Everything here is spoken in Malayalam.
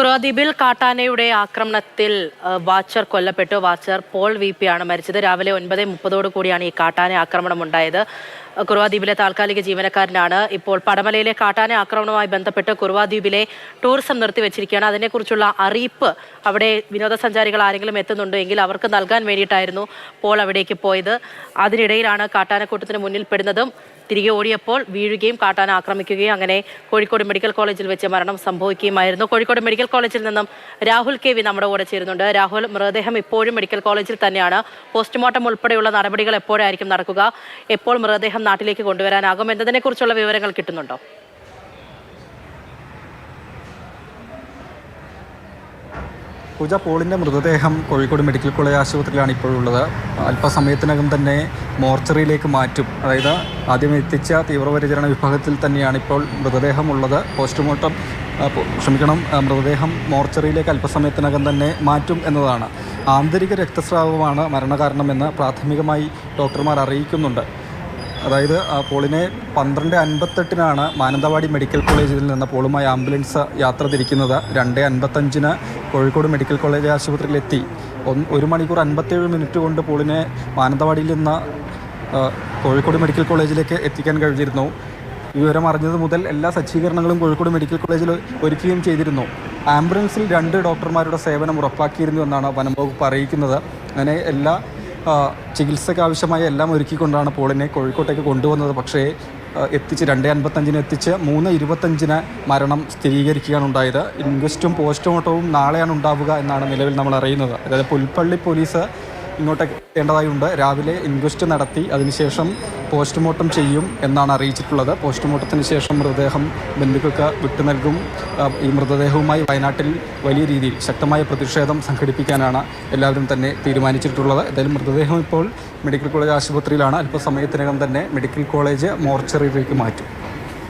കുറുവാദ്വീപിൽ കാട്ടാനയുടെ ആക്രമണത്തിൽ വാച്ചർ കൊല്ലപ്പെട്ടു. വാച്ചർ പോൾ വി പി ആണ് മരിച്ചത്. രാവിലെ ഒൻപത് മുപ്പതോടു കൂടിയാണ് ഈ കാട്ടാന ആക്രമണം ഉണ്ടായത് കുറുവാദ്വീപിലെ താൽക്കാലിക ജീവനക്കാരനാണ്. ഇപ്പോൾ പടമലയിലെ കാട്ടാന ആക്രമണവുമായി ബന്ധപ്പെട്ട് കുറുവാദ്വീപിലെ ടൂറിസം നിർത്തിവെച്ചിരിക്കുകയാണ് അതിനെക്കുറിച്ചുള്ള അറിയിപ്പ് അവിടെ വിനോദസഞ്ചാരികൾ ആരെങ്കിലും എത്തുന്നുണ്ടോ എങ്കിൽ അവർക്ക് നൽകാൻ വേണ്ടിയിട്ടായിരുന്നു പോൾ അവിടേക്ക് പോയത്. അതിനിടയിലാണ് കാട്ടാനക്കൂട്ടത്തിന് മുന്നിൽ പെടുന്നതും തിരികെ ഓടിയപ്പോൾ വീഴുകയും കാട്ടാൻ ആക്രമിക്കുകയും അങ്ങനെ കോഴിക്കോട് മെഡിക്കൽ കോളേജിൽ വെച്ച് മരണം സംഭവിക്കുകയുമായിരുന്നു. കോഴിക്കോട് മെഡിക്കൽ കോളേജിൽ നിന്നും രാഹുൽ കെ വി നമ്മുടെ കൂടെ ചേരുന്നുണ്ട്. രാഹുൽ മൃതദേഹം ഇപ്പോഴും മെഡിക്കൽ കോളേജിൽ തന്നെയാണ്. പോസ്റ്റ്മോർട്ടം ഉൾപ്പെടെയുള്ള നടപടികൾ എപ്പോഴായിരിക്കും നടക്കുക? എപ്പോൾ മൃതദേഹം നാട്ടിലേക്ക് കൊണ്ടുവരാനാകും? എന്നതിനെക്കുറിച്ചുള്ള വിവരങ്ങൾ കിട്ടുന്നുണ്ടോ? പൂജ പോളിന്റെ മൃതദേഹം കോഴിക്കോട് മെഡിക്കൽ കോളേജ് ആശുപത്രിയിലാണ് ഇപ്പോഴുള്ളത് അല്പസമയത്തിനകം തന്നെ മോർച്ചറിയിലേക്ക് മാറ്റും. അതായത് ആദ്യം എത്തിച്ച തീവ്രപരിചരണ വിഭാഗത്തിൽ തന്നെയാണ് ഇപ്പോൾ മൃതദേഹം ഉള്ളത്. പോസ്റ്റ്മോർട്ടം ക്ഷമിക്കണം മൃതദേഹം മോർച്ചറിയിലേക്ക് അല്പസമയത്തിനകം തന്നെ മാറ്റും എന്നതാണ്. ആന്തരിക രക്തസ്രാവമാണ് മരണകാരണമെന്ന് പ്രാഥമികമായി ഡോക്ടർമാർ അറിയിക്കുന്നുണ്ട്. അതായത് പോളിനെ പന്ത്രണ്ട് അൻപത്തെട്ടിനാണ് മാനന്തവാടി മെഡിക്കൽ കോളേജിൽ നിന്ന് പോളുമായി ആംബുലൻസ് യാത്ര തിരിക്കുന്നത്. രണ്ട് അൻപത്തഞ്ചിന് കോഴിക്കോട് മെഡിക്കൽ കോളേജ് ആശുപത്രിയിലെത്തി ഒരു മണിക്കൂർ അൻപത്തേഴ് മിനിറ്റ് കൊണ്ട് പോളിനെ മാനന്തവാടിയിൽ നിന്ന് കോഴിക്കോട് മെഡിക്കൽ കോളേജിലേക്ക് എത്തിക്കാൻ കഴിഞ്ഞിരുന്നു. വിവരം അറിഞ്ഞത് മുതൽ എല്ലാ സജ്ജീകരണങ്ങളും കോഴിക്കോട് മെഡിക്കൽ കോളേജിൽ ഒരുക്കുകയും ചെയ്തിരുന്നു. ആംബുലൻസിൽ രണ്ട് ഡോക്ടർമാരുടെ സേവനം ഉറപ്പാക്കിയിരുന്നു എന്നാണ് വനം വകുപ്പ് അറിയിക്കുന്നത്. അങ്ങനെ എല്ലാ ചികിത്സയ്ക്ക് ആവശ്യമായ എല്ലാം ഒരുക്കിക്കൊണ്ടാണ് പോളിനെ കോഴിക്കോട്ടേക്ക് കൊണ്ടുവന്നത്. പക്ഷേ എത്തിച്ച് രണ്ട് അൻപത്തഞ്ചിന് എത്തിച്ച് മൂന്ന് ഇരുപത്തഞ്ചിന് മരണം സ്ഥിരീകരിക്കുകയാണ് ഉണ്ടായത്. ഇൻക്വസ്റ്റും പോസ്റ്റ്മോർട്ടവും നാളെയാണ് ഉണ്ടാവുക എന്നാണ് നിലവിൽ നമ്മൾ അറിയുന്നത്. അതായത് പുൽപ്പള്ളി പോലീസ് ഇങ്ങോട്ടേക്ക് എത്തേണ്ടതായുണ്ട്. രാവിലെ ഇൻക്വസ്റ്റ് നടത്തി അതിനുശേഷം പോസ്റ്റ്മോർട്ടം ചെയ്യും എന്നാണ് അറിയിച്ചിട്ടുള്ളത്. പോസ്റ്റ്മോർട്ടത്തിന് ശേഷം മൃതദേഹം ബന്ധുക്കൾക്ക് വിട്ടു നൽകും. ഈ മൃതദേഹവുമായി വയനാട്ടിൽ വലിയ രീതിയിൽ ശക്തമായ പ്രതിഷേധം സംഘടിപ്പിക്കാനാണ് എല്ലാവരും തന്നെ തീരുമാനിച്ചിട്ടുള്ളത്. ഏതായാലും മൃതദേഹം ഇപ്പോൾ മെഡിക്കൽ കോളേജ് ആശുപത്രിയിലാണ്. അല്പസമയത്തിനകം തന്നെ മെഡിക്കൽ കോളേജ് മോർച്ചറിയിലേക്ക് മാറ്റും.